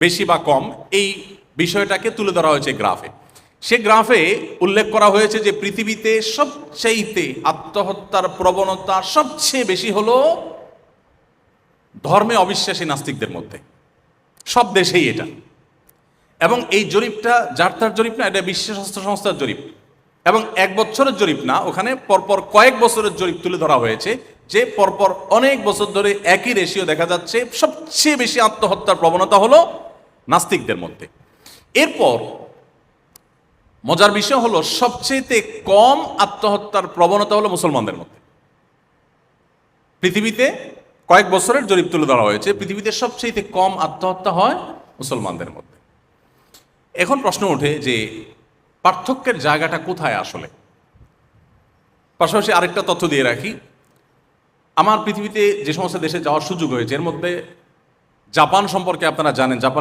বেশি বা কম, এই বিষয়টাকে তুলে ধরা হয়েছে গ্রাফে। সে গ্রাফে উল্লেখ করা হয়েছে যে পৃথিবীতে সবচেয়েতে আত্মহত্যার প্রবণতা সবচেয়ে বেশি হলো ধর্মে অবিশ্বাসী নাস্তিকদের মধ্যে। সব দেশেই এটা। এবং এই জরিপটা যার তার জরিপ না, এটা বিশ্ব স্বাস্থ্য সংস্থার জরিপ। এবং এক বছরের জরিপ না, ওখানে পরপর কয়েক বছরের জরিপ তুলে ধরা হয়েছে যে পরপর অনেক বছর ধরে একই রেশিও দেখা যাচ্ছে। সবচেয়ে বেশি আত্মহত্যার প্রবণতা হলো নাস্তিকদের মধ্যে। এরপর মজার বিষয় হলো সবচেয়েতে কম আত্মহত্যার প্রবণতা হলো মুসলমানদের মধ্যে। পৃথিবীতে কয়েক বছরের জরিপ তুলে ধরা হয়েছে, পৃথিবীতে সবচেয়ে কম আত্মহত্যা হয় মুসলমানদের মধ্যে। এখন প্রশ্ন ওঠে যে, পার্থক্যের জায়গাটা কোথায় আসলে? পাশাপাশি আরেকটা তথ্য দিয়ে রাখি, আমার পৃথিবীতে যে সমস্ত দেশে যাওয়ার সুযোগ হয়েছে, এর মধ্যে জাপান সম্পর্কে আপনারা জানেন, জাপানে